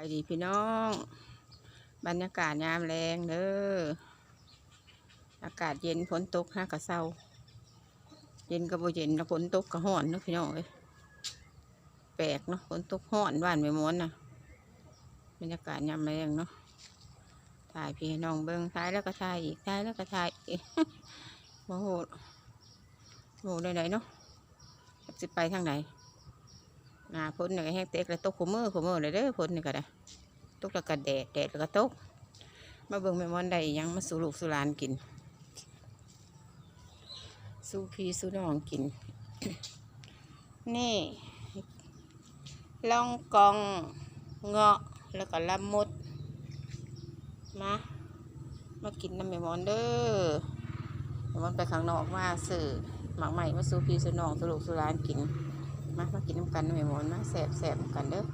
ายดีพี่น้อง บรรยากาศยามแรงเด้ออากาศเย็นฝนตกฮะกะเศร้า เย็นก็บ่เย็นแล้วฝนตกก็ห้อนเนาะพี่น้องเอ้ยแปลกเนาะฝนตกห้อนบ้านไม่ม้วนนะบรรยากาศยามแรงเนาะถ่ายพี่น้องเบิ้งถ่ายแล้วก็ถ่ายอีกถ่ายแล้วก็ถ่ายอีกโมโหโมโหได้ไหนเนาะจะไปทางไหน นาพ้นนี่ก็แห้งเต็กแล้วตกขมือขมือเลยเด้อพ้นนี่ก็ได้ตกแล้วก็แดดแดดแล้วก็ตกมาเบิ่งแม่มอนได้ยังมาสู่ลูกสู่หลานกิน สู่พี่สู่น้องกิน นี่ล่องกองเงาะแล้วก็ละมุดมามากินน้ำแม่มอนเด้อแม่มอนไปข้างนอกมาซื้อหมากใหม่มาสู่พี่สู่น้องสู่ลูกสู่หลานกิน มามากินน้ำกันนะแม่หมอนมาแสบแสบกันเด้อ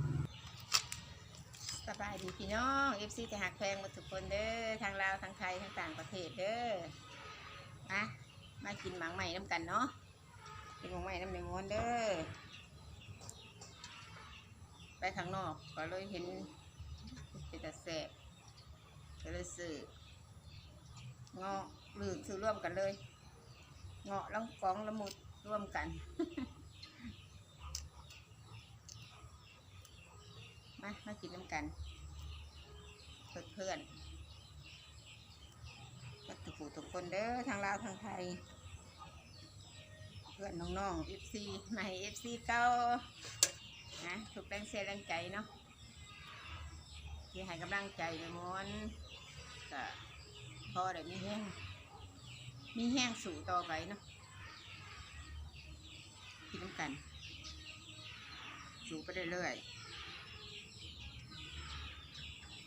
สบายดีพี่น้องเอฟซีจะหักแพงหมาทุกคนเด้อทางลาวทางไทยทางต่างประเทศเด้อมามากินหมังใหม่น้ำกันเนาะกินหมังใหม่น้ำแม่หมอนเด้อไปข้างนอกก็เลยเห็นเป็นแต่แสบก็เลยซื้อเงาะหรือซื้อร่วมกันเลย เงาะแล้วกองละมุดร่วมกัน มามากินน้ำกัน เพื่อนเพื่อนๆก็ทุกผู้ทุกคนเด้อทางลาวทางไทย เพื่อนน้องๆเอฟซีใหม่เอฟซีเก่านะถูกแรงเสียแรงใจเนาะที่ให้กำลังใจในมอนก็พอได้มีแห้งมีแห้งสู่ต่อไปเนาะกินน้ำกัน สู่ไปเรื่อยๆ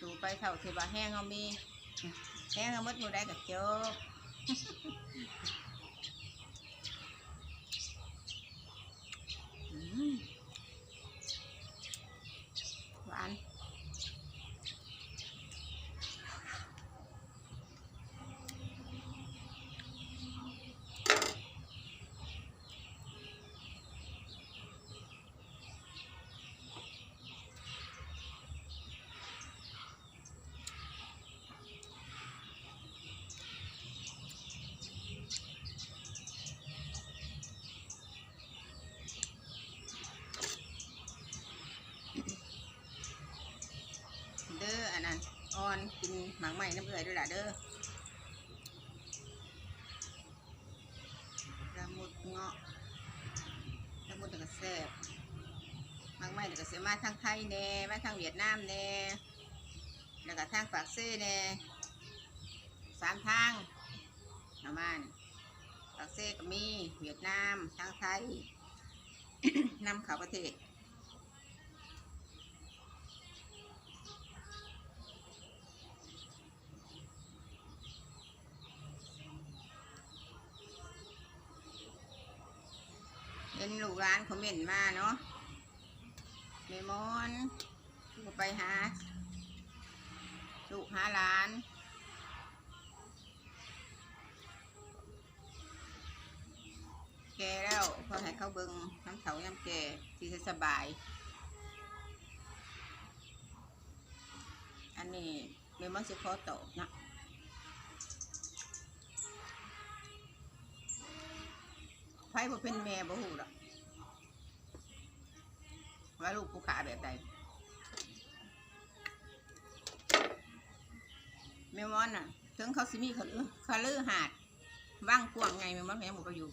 ดูไปเท่าที่ว่าแห้งเอามีแห้งเอาหมดอยู่ได้กับโจ๊กอืมหวานเด้ออันนั้นอ่อ นกินหมากใหม่น้ำเอื่อยด้วยล่ะเด้อละมุดเงาะละมุดเดี๋ยวก็แซ่บหมากใหม่เดี๋ยวก็เสียมาทางไทยแน่มาทางเวียดนามแน่แล้วก็ทางปากเซ่แน่สามทางประมาณปากเซ่ก็มีเวียดนามทางไทยนำเข้าประเทศ เป็นลูกร้านคอม เมนต์มาเนาะเมมอนก็ไปหาลูกหาร้านแกแล้วพอให้เขาเบิงน้ำเถาย้ำแกที่จะสบาย อันนี้เมมอนสิขอตอบนะไพ่บ่เป็นแม่บ่หูหรอก ว่าลูกผู้ขาแบบใดแม่มอนน่ะ ถึงเขาสิมีเขาลือเขาลือหาดว่างกว้างไงแม่มอนแม่หมูก็อยู่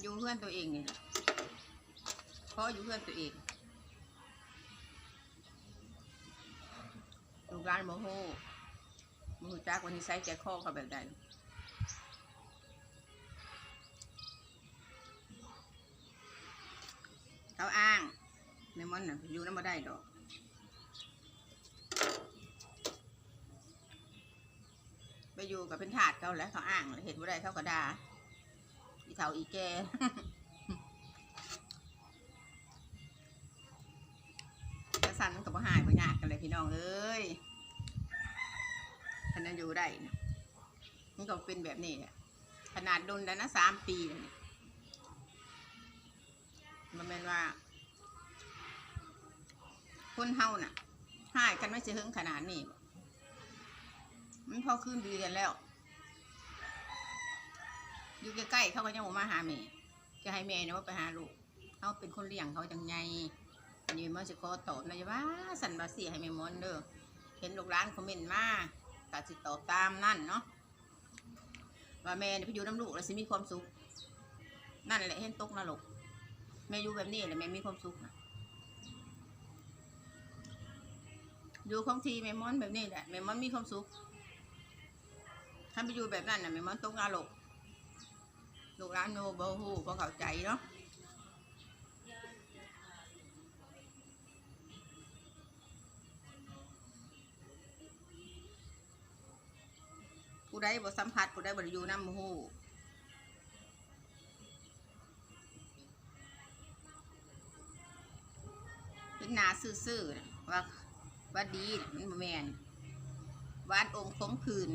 อยู่เพื่อนตัวเองนี่เพราะอยู่เพื่อนตัวเองลูกร้านโมโหมือจักวันนี้ใส่ใจคอเขาแบบใด เขาอ้าง ในมันน่ะอยู่น้ำมาได้ดอกไปอยู่กับเป็นถาดเขาแล้วเขาอ้างเห็นว่าได้เขาก็ด่าอีเถาอีแกกระสันมันกับหายไปยากกันเลยพี่น้องเอ้ยขนาดอยู่ได้นะมันก็เป็นแบบนี้ขนาดโดนแล้วนะสามปีแล้วนี่ มันเป็นว่า คนเฮาน่ะหายกันไม่จะหึงขนาดนี้มันพอคืนดีกันแล้ว อยู่ใกล้ๆเขาก็ยังมาหาแม่จะให้แม่เนี่ยว่าไปหาลูกเขาเป็นคนเลี้ยงเขาจังไงอันนี้มันจะขอตอบนะจะว่าสันบาสีให้แม่มอนเด้อเห็นลูกร้านคอมเมนต์มาตัดสิตอบตามนั่นเนาะว่าแม่เนี่ยไปอยู่น้ำลูกแล้วสิมีความสุข นั่นแหละเห็นตกนรก แม่อยู่แบบนี้แหละแม่มีความสุขนะอยู่ของทีแม่มอนแบบนี้แหละแม่มอนมีความสุขถ้าไปอยู่แบบนั้นน่ะแม่มอนตกนรกลูกร้านโนบฮูพอเข้าใจเนาะผู้ใดบ่สัมผัสผู้ใดบ่ได้อยู่น้ำฮู หนาซื่อๆนะว่าว่าดีนะมันบ่แม่นวาดองค์คมคืน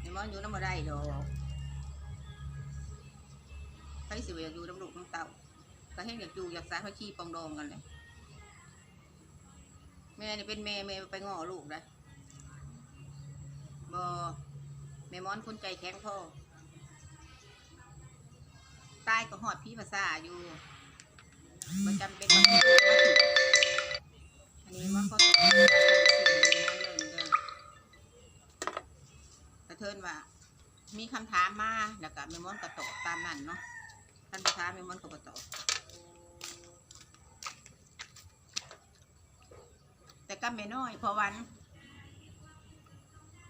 แม่มอนอยู่น้ำบ่ได้ดอกใครสิว่าอยากอยู่น้ำลูกน้ำเต่าก็ให้อยากอยู่อยากสาเขาขี้ปองดองกันเลยแม่นี่เป็นแม่แม่ไปง้อลูกนะบอแม่มอนคนใจแข็งพ่อตายก็หอดพี่ภาษาอยู่ ประจำเป็นต้องให้ลูกมาถึงอันนี้ว่าเขาต้องการทำสิ่งนี้นั่นเลยเด้อกระเทินว่า มีคำถามมาแล้วก็แม่มอนก็ตอบตามนั้นเนาะท่านประธานเมีมันกบตกแต่ก็ไม่น้อยพอวัน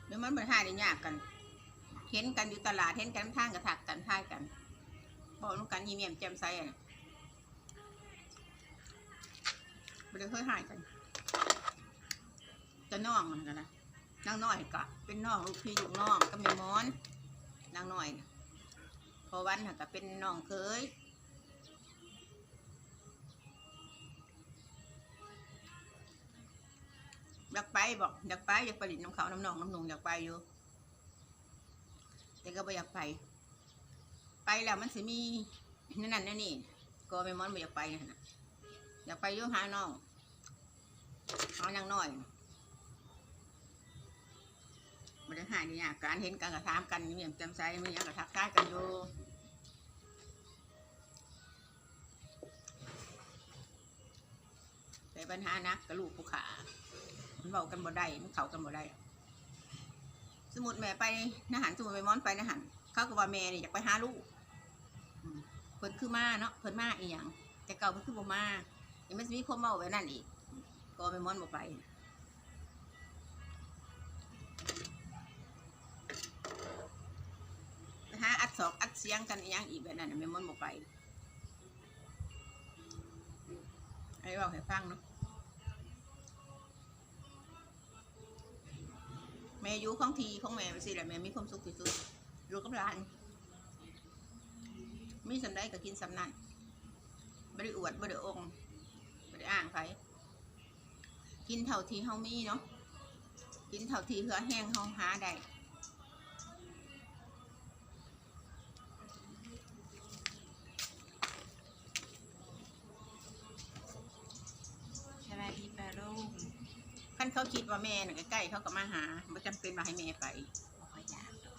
เดี๋ยวมันเหมือนหายได้ยากกัน เห็นกันอยู่ตลาดเห็นกันทางกระถักกันท่ายกันบอกลูกกันยีเมียมแจ่มใสอะ ไม่ได้เคยหายกันจะน้องมันกันนะนางน้อยก็เป็นน้องลูกพี่ลูกน้องก็ม่ม้อนนางน้อยพอวันน่ะก็เป็นน้องเคยอยากไปบอกอยากไปอยากไปดินน้ำเขาน้ำนองน้ำนงอยากไปอยู่แต่ก็ไม่อยากไป ไปแล้วมันสิมีนั่นนั่นนี่ก็ไม่มอนไม่อยากไปนะอยากไปอยู่หาน้อง หานางน้อยมันได้หายเนี่ยการเห็นการกระทำกันเนี่ยจำใจมันยังกระทักทายกันอยู่แต่ปัญหานะกับลูกผู้ขามันเบากันบ่ได้มันเข้ากันบ่ได้ สมุดแม่ไปนะหันสมุดไปม้อนไปนะหันเขาก็ว่าแม่เนี่ยอยากไปหาลูกเพิ่นคือมาเนาะเพิ่นมาอีหยังแต่เก่าเพิ่นคือบ่มายังไมันสิมีความเมาแบบนั้นอีก ก็ไปม้อนบ่ไปไปหาอัดศอกอัดเสียงกันยังอีกแบบนั้นน่ะแม่ม้อนบ่ไปไอ้บอกให้ฟังเนาะแม่ยู่ของทีของแม่ไปสิแหละแม่มีความสุขที่สุดลูกกับหลาน มีสำได้ก็กินสำนั่นไม่ได้อวดไม่ได้องค์ไม่างใคร กินเท่าทีเฮามีเนาะกินเท่าทีเหือแห้งเฮาหาได้สวัสดีปลาลูกขั้นเขาคิดว่าแม่น่ะใกล้ๆเขาก็มาหาไม่จำเป็นมาให้แม่ไปบ่ค่อยอยากดอก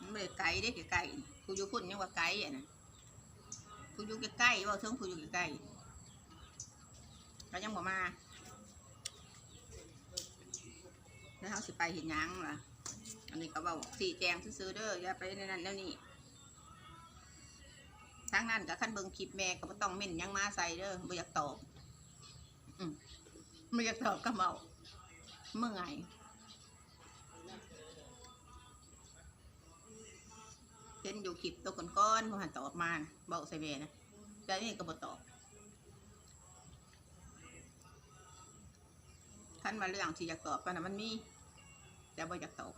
มันไม่ได้ไกลได้ไกลๆผู้อยู่พุ่นยังว่าไกลอะนะผู้อยู่ใกล้ๆว่าเชิงผู้อยู่ใกล้ๆ ก็ยังบ่มาแล้วเขาสิไปเห็นยังล่ะ อันนี้ก็บอกสี่แจงซื้อๆเด้ออย่าไปในนั้นแล้วนี่ทางนั้นกับขั้นเบิงคลิปแม่ก็บ่ต้องเม่นยังมาใส่เด้อไม่อยากตอบอืมไม่อยากตอบก็เมาเมื่อไงเห็นอยู่คลิปตัวก้อนๆพอหันตอบมานะบอกใส่เบนะแต่นี่ก็บอตอบ นมาเรื่องที่อยากตอบกันนะมันมี แต่บ่อยากตอบ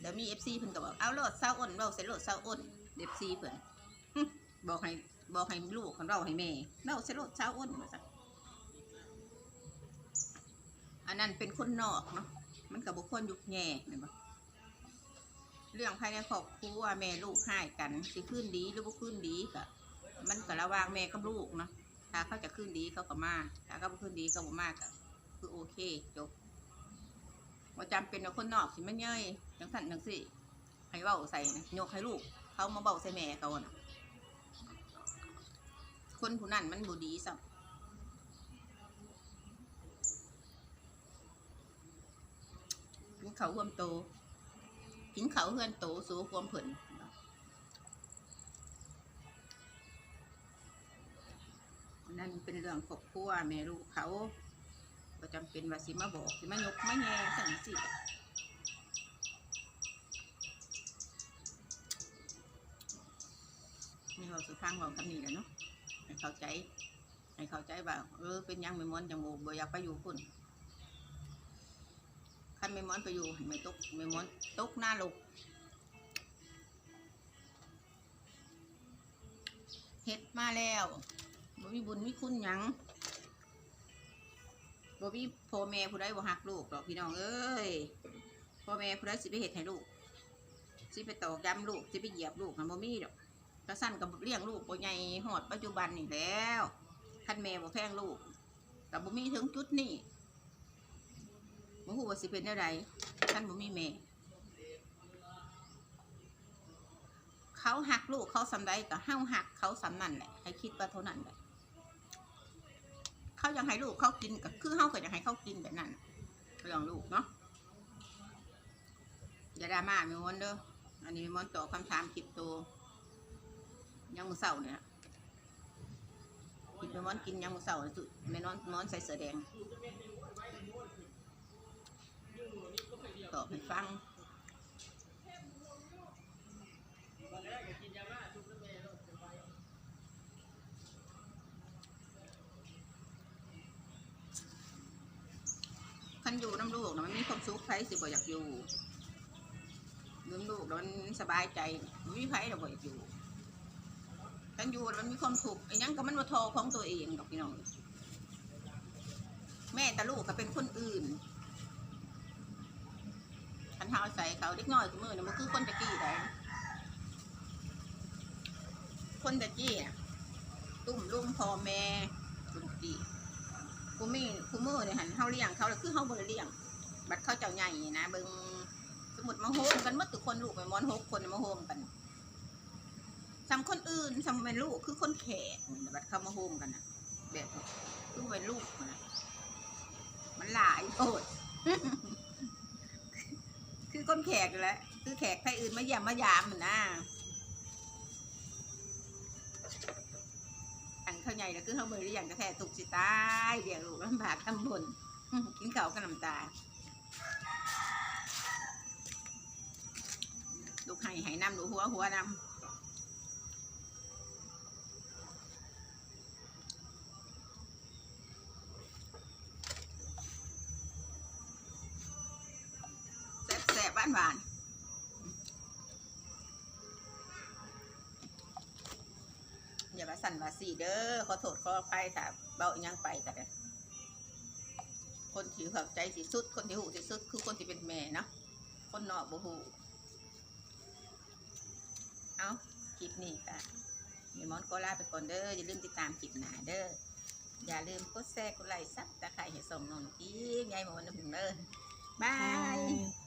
เดี๋ยวมีเอฟซีเพิ่นก็บอกเอาโหลดเศร้าอ้นเราใส่โลดเศร้าอ้นเอฟซีเพิ่นบอกให้บอกให้ลูกของเราให้แม่เราใส่โลดเศร้าอ้นมาสักอันนั้นเป็นคนนอกเนาะมันกับบุคคลยุคแง่เห็นปะเรื่องภายในครอบครัวแม่ลูกให้กันสิขึ้นดีหรือบ่ขึ้นดีก็มันก็ระว่างแม่กับลูกเนาะ ถ้าเขาจะขึ้นดีเขาก็มาถ้าเขาขึ้นดีเขาบ่มาก็คือโอเคจบบ่จำเป็นคนนอกสิมันเย้ยจังสันจังซี่ให้เว้าใส่นะยกให้ลูก เขามาเว้าใส่แม่เขาน่ะคนผู้นั้นมันบ่ดีซ้ำกินเขาวความโตกินเขาเฮือนโตสูความเพิ่ นั่นเป็นเรื่องครอบครัวแม่ลูกเขาก็จำเป็นว่าสิมาบอกสิมายกมาแย่สั่นสินี่เราสุฟังเราคำนี้แหละเนาะให้เข้าใจให้เข้าใจว่าเออเป็นยังไม่มอนจังโมบ่อยากไปอยู่คุณคันไม่มอนไปอยู่ไม่ตกไม่มอนตกหน้าลูกเฮ็ดมาแล้ว บ่มีบุญมีคุณหยังบ่มีพ่อแม่ผู้ใดบ่ฮักลูกหรอกพี่น้องเอ้ยพ่อแม่ผู้ใดสิไปเฮ็ดให้ลูก สิไปตอกย้ำลูก สิไปเหยียบลูกมันบ่มีดอกกระสั้นกับเลี้ยงลูกบ่ใหญ่ฮอดปัจจุบันนี่แล้วคันแม่บ่แพงลูกกับบ่มีถึงจุดนี้บ่ฮู้ว่าสิเป็นจั่งใดคันบ่มีแม่เขาหักลูกเขาสำใดก็เฮาหักเขาสำนั่นแหละให้คิดว่าเท่านั้นแหละ เขายังให้ลูกเขากินก็คือเฮาก็อยากให้เขากินแบบนั้นเรื่องลูกเนาะอย่าดราม่าม่มอนเด้ออันนี้ม่มอนตอบคำถามคลิปโตยังมือเศร้าเนี่ยกินแม่มอนกินยังมือเศร้าสุดแม่นอนมอนใส่เสื้อแดงตอบให้ฟัง คันอยู่น้ำลูกนะมันมีความสุขไผสิบ่อยากอยู่น้ำลูกแล้วมันสบายใจมีไผเราบ่อยากอยู่คันอยู่มันมีความสุขไอ้ยังก็มันว่าทอของตัวเองดอกพี่น้องแม่แต่ลูกก็เป็นคนอื่นคันเฮาใส่เขาเด็กน้อยกับมือเนี่ยมันคือคนตะกี้ได้คนตะกี้ตุ้มลุงพ่อแม่คนตะกี้ กูมีกูมือเนี่ยหันเฮาเลี้ยงเขาแล้วคือเฮาบ่ได้เลี้ยง บัดเขาเจ้าใหญ่นะเบิ่งสมุดมาโฮมกันหมดทุกคนลูกไปมอนหกคนมาโฮมกันสำคนอื่นสำเป็นลูกคือคนแขกบัดเขามาโฮมกันนะแบบคือเป็นลูกนะมันหลายโอดคือคนแขกแล้วคือแขกใครอื่นมาเยี่ยมมายามมันนะ อันเขาใหญ่แล้วคือเขาเบอร์ได้อย่างกระแทกถูกสิตายเดี๋ยวลูกลำบากทำบนกินข้ากับน้ำตาลูกไห้ไห้น้ำลูกหัวหัวน้ำ สั่นมาสี่เด้อขอโทษขออภัยถ้าเบาอีหยังไปแต่เด้คนที่เข้าใจสิสุด คนที่หูสิสุด คือคนที่เป็นแม่เนาะคนนอกบ่หูเอาคลิปนี้ค่ะมีมอนก็ลาไปก่อนเด้ออย่าลืมติดตามคลิปหน้าเด้ออย่าลืมกดแชร์กดไลค์ซับตะไคร้ให้ส่งน้องอีกยายหมอนนะพึ่งเด้อบาย Bye.